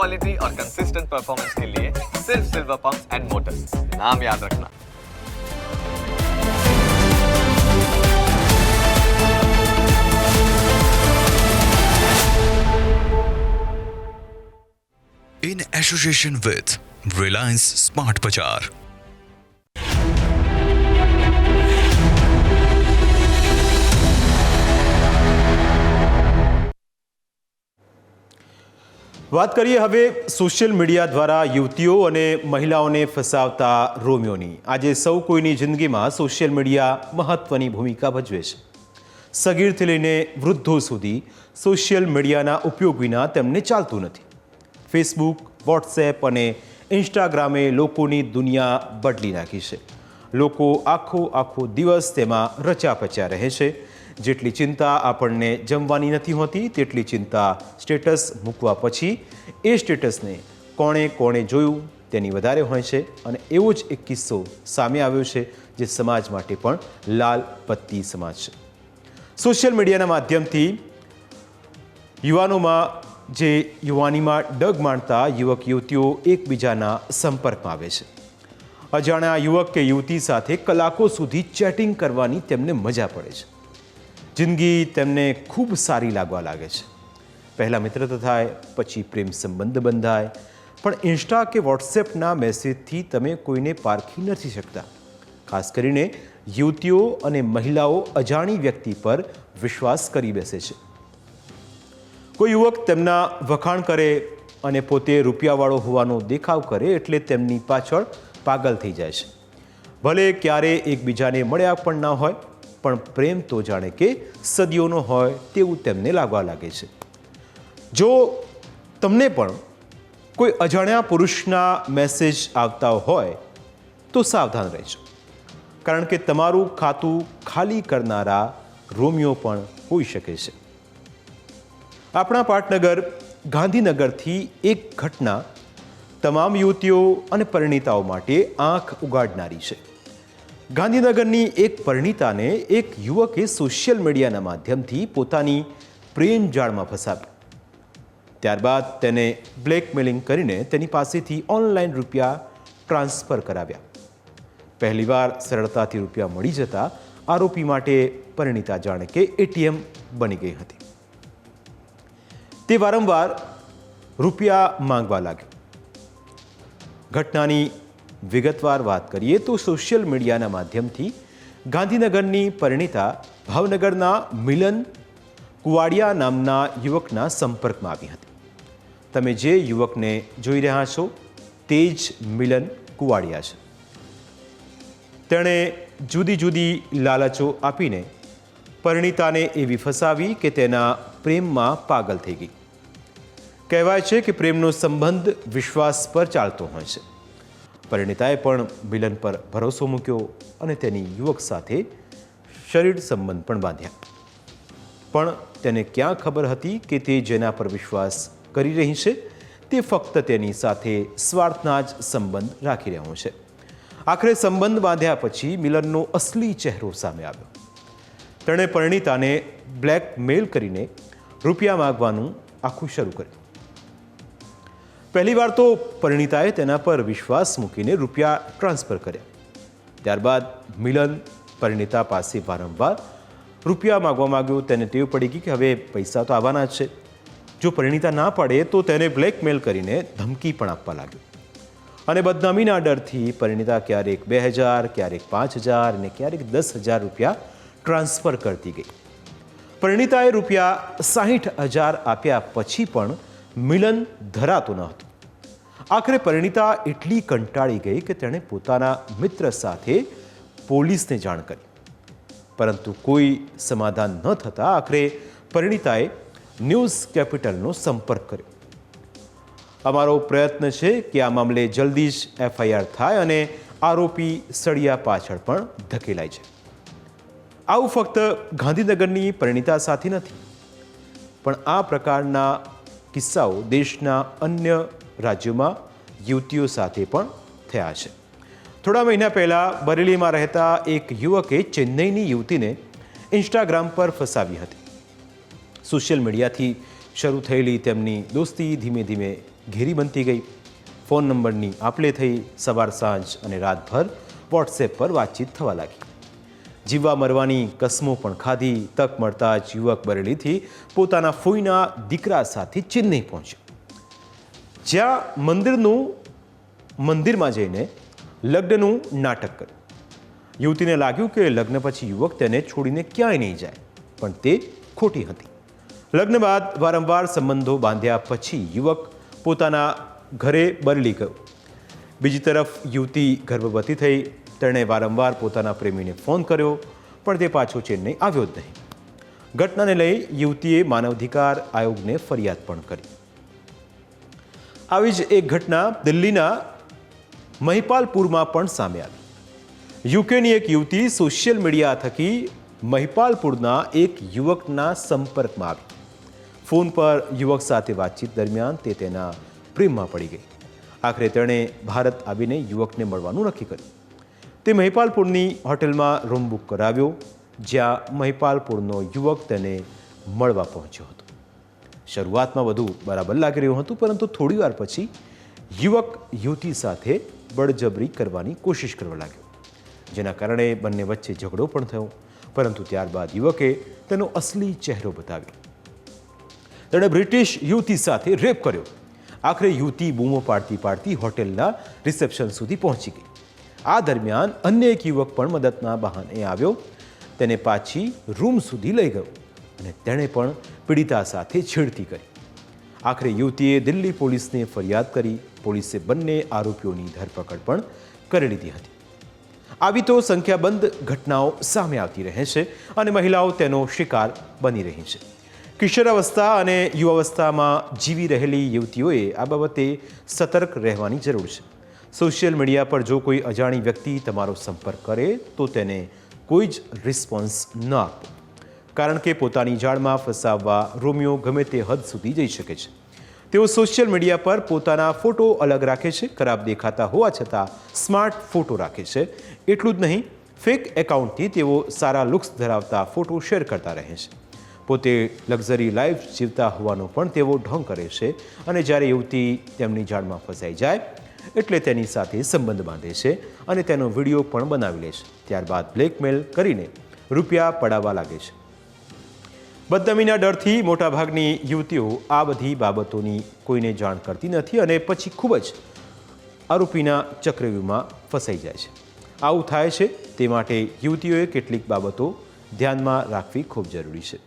Quality और consistent performance के लिए सिर्फ़ सिल्वर पंप एंड मोटर्स नाम याद रखना in association with Reliance Smart Bazaar. વાત કરીએ હવે સોશિયલ મીડિયા દ્વારા યુવતીઓ અને મહિલાઓને ફસાવતા રોમિયોની. આજે સૌ કોઈની જિંદગીમાં સોશિયલ મીડિયા મહત્વની ભૂમિકા ભજવે છે. સગીરથી લઈને વૃદ્ધો સુધી સોશિયલ મીડિયાના ઉપયોગ વિના તેમને ચાલતું નથી. ફેસબુક, વોટ્સએપ અને ઇન્સ્ટાગ્રામે લોકોની દુનિયા બદલી નાખી છે. લોકો આખો આખો દિવસ તેમાં રચ્યા પચ્યા રહે છે. જેટલી ચિંતા આપણને જમવાની નથી હોતી, તેટલી ચિંતા સ્ટેટસ મૂકવા પછી એ સ્ટેટસને કોણે કોણે જોયું તેની વધારે હોય છે. અને એવો જ એક કિસ્સો સામે આવ્યો છે, જે સમાજ માટે પણ લાલ પત્તી સમાજ છે. સોશિયલ મીડિયાના માધ્યમથી યુવાનોમાં જે યુવાનીમાં ડગ માણતા યુવક યુવતીઓ એકબીજાના સંપર્કમાં આવે છે. અજાણ્યા યુવક કે યુવતી સાથે કલાકો સુધી ચેટિંગ કરવાની તેમને મજા પડે છે. જિંદગી તેમને ખૂબ સારી લાગવા લાગે છે. પહેલાં મિત્રતા થાય પછી પ્રેમ સંબંધ બંધાય. પણ ઇન્સ્ટા કે વોટ્સએપના મેસેજથી તમે કોઈને પારખી નથી શકતા. ખાસ કરીને યુવતીઓ અને મહિલાઓ અજાણી વ્યક્તિ પર વિશ્વાસ કરી બેસે છે. કોઈ યુવક તેમના વખાણ કરે અને પોતે રૂપિયાવાળો હોવાનો દેખાવ કરે એટલે તેમની પાછળ પાગલ થઈ જાય છે. ભલે ક્યારે એકબીજાને મળ્યા પણ ના હોય, પણ પ્રેમ તો જાણે કે સદીઓનો હોય તેવું તેમને લાગવા લાગે છે. જો તમને પણ કોઈ અજાણ્યા પુરુષના મેસેજ આવતા હોય, તો સાવધાન રહેજો. કારણ કે તમારું ખાતું ખાલી કરનારા રોમિયો પણ હોઈ શકે છે. આપણા પાટનગર ગાંધીનગરથી એક ઘટના તમામ યુવતીઓ અને પરિણીતાઓ માટે આંખ ઉગાડનારી છે. ગાંધીનગરની એક પરિણીતાને એક યુવકે સોશિયલ મીડિયાના માધ્યમથી પોતાની પ્રેમ જાળમાં ફસાવી ત્યારબાદ તેને બ્લેકમેલિંગ કરીને તેની પાસેથી ઓનલાઈન રૂપિયા ટ્રાન્સફર કરાવ્યા. પહેલીવાર સરળતાથી રૂપિયા મળી જતા આરોપી માટે પરિણીતા જાણે કે એટીએમ બની ગઈ હતી. તે વારંવાર રૂપિયા માંગવા લાગ્યો ઘટનાની વિગતવાર વાત કરીએ તો સોશિયલ મીડિયાના માધ્યમથી ગાંધીનગરની પરિણીતા ભાવનગરના મિલન કુવાડિયા નામના યુવકના સંપર્કમાં આવી હતી. તમે જે યુવકને જોઈ રહ્યા છો તે જ મિલન કુવાડિયા છે. તેણે જુદી જુદી લાલચો આપીને પરિણીતાને એવી ફસાવી કે તેના પ્રેમમાં પાગલ થઈ ગઈ. કહેવાય છે કે પ્રેમનો સંબંધ વિશ્વાસ પર ચાલતો હોય છે. પરિણીતાએ પણ મિલન પર ભરોસો મૂક્યો અને તેની યુવક સાથે શરીર સંબંધ પણ બાંધ્યા. પણ તેને ક્યાં ખબર હતી કે તે જેના પર વિશ્વાસ કરી રહી છે, તે ફક્ત તેની સાથે સ્વાર્થના જ સંબંધ રાખી રહ્યો છે. આખરે સંબંધ બાંધ્યા પછી મિલનનો અસલી ચહેરો સામે આવ્યો. તેણે પરિણીતાને બ્લેકમેલ કરીને રૂપિયા માગવાનું આખું શરૂ કર્યું. પહેલીવાર તો પરિણીતાએ તેના પર વિશ્વાસ મૂકીને રૂપિયા ટ્રાન્સફર કર્યા. ત્યારબાદ મિલન પરિણીતા પાસે વારંવાર રૂપિયા માગવા માંગ્યો. તેને ટેવ પડી ગઈ કે હવે પૈસા તો આવવાના જ છે. જો પરિણીતા ના પડે તો તેને બ્લેકમેલ કરીને ધમકી પણ આપવા લાગ્યો. અને બદનામીના ડરથી પરિણીતા ક્યારેક બે હજાર, ક્યારેક પાંચ હજાર અને ક્યારેક દસ હજાર રૂપિયા ટ્રાન્સફર કરતી ગઈ. પરિણીતાએ રૂપિયા સાહીઠ હજાર આપ્યા પછી પણ મિલન ધરાતું ન હતું. આખરે પરિણીતા એટલી કંટાળી ગઈ કે તેણે પોતાના મિત્ર સાથે પોલીસને જાણ કરી. પરંતુ કોઈ સમાધાન ન થતાં આખરે પરિણીતાએ ન્યૂઝ કેપિટલનો સંપર્ક કર્યો. અમારો પ્રયત્ન છે કે આ મામલે જલ્દી જ એફઆઈઆર થાય અને આરોપી સળિયા પાછળ પણ ધકેલાય છે. આવું ફક્ત ગાંધીનગરની પરિણીતા સાથે નથી, પણ આ પ્રકારના કિસ્સાઓ દેશના અન્ય રાજ્યોમાં યુવતીઓ સાથે પણ થયા છે. થોડા મહિના પહેલાં બરેલીમાં રહેતા એક યુવકે ચેન્નઈની યુવતીને ઇન્સ્ટાગ્રામ પર ફસાવી હતી. સોશિયલ મીડિયાથી શરૂ થયેલી તેમની દોસ્તી ધીમે ધીમે ઘેરી બનતી ગઈ. ફોન નંબરની આપલે થઈ સવાર સાંજ અને રાતભર વોટ્સએપ પર વાતચીત થવા લાગી. જીવવા મરવાની કસમો પણ ખાધી, તક મળતા જ યુવક બરેલીથી પોતાના ફોઈના દીકરા સાથે ચેન્નઈ પહોંચ્યો. જ્યાં મંદિરનું, મંદિરમાં જઈને લગ્નનું નાટક કર્યું. યુવતીને લાગ્યું કે લગ્ન પછી યુવક તેને છોડીને ક્યાંય નહીં જાય, પણ તે ખોટી હતી. લગ્ન બાદ વારંવાર સંબંધો બાંધ્યા પછી યુવક પોતાના ઘરે બરલી ગયો. બીજી તરફ યુવતી ગર્ભવતી થઈ તેણે વારંવાર પોતાના પ્રેમીને ફોન કર્યો, પણ તે પાછો ચેન્નઈ આવ્યો જ નહીં. ઘટનાને લઈ યુવતીએ માનવાધિકાર આયોગને ફરિયાદ પણ કરી. આવી જ એક ઘટના દિલ્હીના મહિપાલપુરમાં પણ સામે આવી. યુકેની એક યુવતી સોશિયલ મીડિયા થકી મહિપાલપુરના એક યુવકના સંપર્કમાં આવી. ફોન પર યુવક સાથે વાતચીત દરમિયાન તે તેના પ્રેમમાં પડી ગઈ. આખરે તેણે ભારત આવીને યુવકને મળવાનું નક્કી કર્યું. તે મહિપાલપુરની હોટેલમાં રૂમ બુક કરાવ્યો, જ્યાં મહિપાલપુરનો યુવક તેને મળવા પહોંચ્યો હતો. શરૂઆતમાં બધું બરાબર લાગી રહ્યું હતું, પરંતુ થોડી વાર પછી યુવક યુવતી સાથે બળજબરી કરવાની કોશિશ કરવા લાગ્યો, જેના કારણે બંને વચ્ચે ઝઘડો પણ થયો, પરંતુ ત્યારબાદ યુવકે તેનો અસલી ચહેરો બતાવ્યો. તેણે બ્રિટિશ યુવતી સાથે રેપ કર્યો. આખરે યુવતી બૂમો પાડતી પાડતી હોટેલના રિસેપ્શન સુધી પહોંચી ગઈ. આ દરમિયાન અન્ય એક યુવક પણ મદદના બહાને આવ્યો. તેને પાછી રૂમ સુધી લઈ ગયો અને તેણે પણ પીડિતા સાથે છેડતી કરી. આખરે યુવતીએ દિલ્હી પોલીસને ફરિયાદ કરી. પોલીસે બંને આરોપીઓની ધરપકડ પણ કરી લીધી હતી. આવી તો સંખ્યાબંધ ઘટનાઓ સામે આવતી રહે છે અને મહિલાઓ તેનો શિકાર બની રહી છે. કિશોરાવસ્થા અને યુવાવસ્થામાં જીવી રહેલી યુવતીઓએ આ બાબતે સતર્ક રહેવાની જરૂર છે. સોશિયલ મીડિયા પર જો કોઈ અજાણી વ્યક્તિ તમારો સંપર્ક કરે, તો તેને કોઈ જ રિસ્પોન્સ ન આપો. કારણ કે પોતાની જાળમાં ફસાવવા રોમિયો ગમે તે હદ સુધી જઈ શકે છે. તેઓ સોશિયલ મીડિયા પર પોતાના ફોટો અલગ રાખે છે, ખરાબ દેખાતા હોવા છતાં સ્માર્ટ ફોટો રાખે છે. એટલું જ નહીં, ફેક એકાઉન્ટથી તેઓ સારા લુક્સ ધરાવતા ફોટો શેર કરતા રહે છે. પોતે લક્ઝરી લાઈફ જીવતા હોવાનો પણ તેઓ ઢોંગ કરે છે અને જ્યારે યુવતી તેમની જાળમાં ફસાઈ જાય એટલે તેની સાથે સંબંધ બાંધે છે અને તેનો વીડિયો પણ બનાવી લે છે. ત્યારબાદ બ્લેકમેલ કરીને રૂપિયા પડાવવા લાગે છે. બદનામીના ડરથી મોટાભાગની યુવતીઓ આ બધી બાબતોની કોઈને જાણ કરતી નથી અને પછી ખૂબ જ આરોપીના ચક્રવ્યૂહમાં ફસાઈ જાય છે. આવું થાય છે તે માટે યુવતીઓએ કેટલીક બાબતો ધ્યાનમાં રાખવી ખૂબ જરૂરી છે.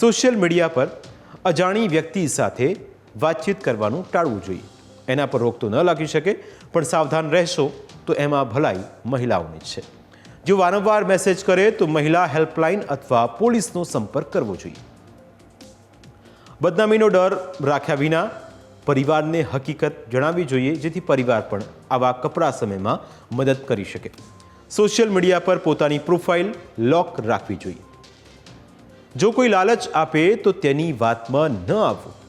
સોશિયલ મીડિયા પર અજાણી વ્યક્તિ સાથે વાતચીત કરવાનું ટાળવું જોઈએ. એના પર રોક તો ન લાગી શકે, પણ સાવધાન રહેશો તો એમાં ભલાઈ મહિલાઓની છે. જો વારંવાર મેસેજ કરે તો મહિલા હેલ્પલાઇન અથવા પોલીસનો સંપર્ક કરવો જોઈએ. બદનામીનો ડર રાખ્યા વિના પરિવારને હકીકત જણાવવી જોઈએ, જેથી પરિવાર પણ આવા કપરા સમયમાં મદદ કરી શકે. સોશિયલ મીડિયા પર પોતાની પ્રોફાઇલ લોક રાખવી જોઈએ. જો કોઈ લાલચ આપે તો તેની વાતમાં ન આવવું.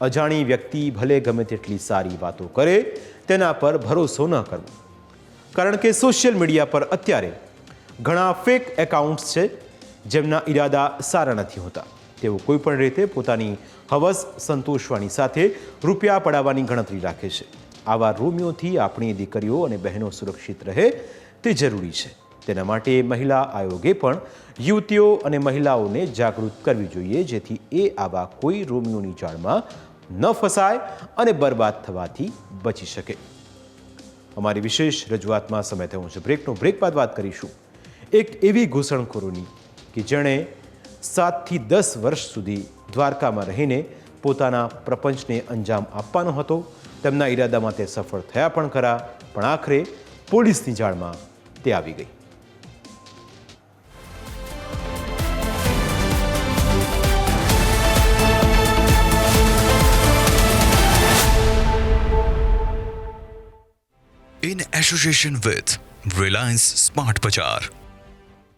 અજાણી વ્યક્તિ ભલે ગમે તેટલી સારી વાતો કરે, તેના પર ભરોસો ન કરવો. કારણ કે સોશિયલ મીડિયા પર અત્યારે ઘણા ફેક એકાઉન્ટ્સ છે, જેમના ઈરાદા સારા નથી હોતા. તેઓ કોઈપણ રીતે પોતાની હવસ સંતોષવાની સાથે રૂપિયા પડાવવાની ગણતરી રાખે છે. આવા રોમિયોથી આપણી દીકરીઓ અને બહેનો સુરક્ષિત રહે, તે જરૂરી છે. તેના માટે મહિલા આયોગે પણ યુવતીઓ અને મહિલાઓને જાગૃત કરવી જોઈએ, જેથી એ આવા કોઈ રોમિયોની જાળમાં ન ફસાય અને બરબાદ થવાથી બચી શકે. અમારી વિશેષ રજૂઆતમાં સમય થયો છે. બ્રેકનો બ્રેક બાદ વાત કરીશું. એક એવી ઘૂસણખોરોની કે જેણે સાતથી દસ વર્ષ સુધી દ્વારકામાં રહીને પોતાના પ્રપંચને અંજામ આપવાનો હતો. તેમના ઈરાદામાં તે સફળ થયા પણ ખરા, પણ આખરે પોલીસની જાળમાં તે આવી ગઈ. Association with Reliance Smart Bazaar.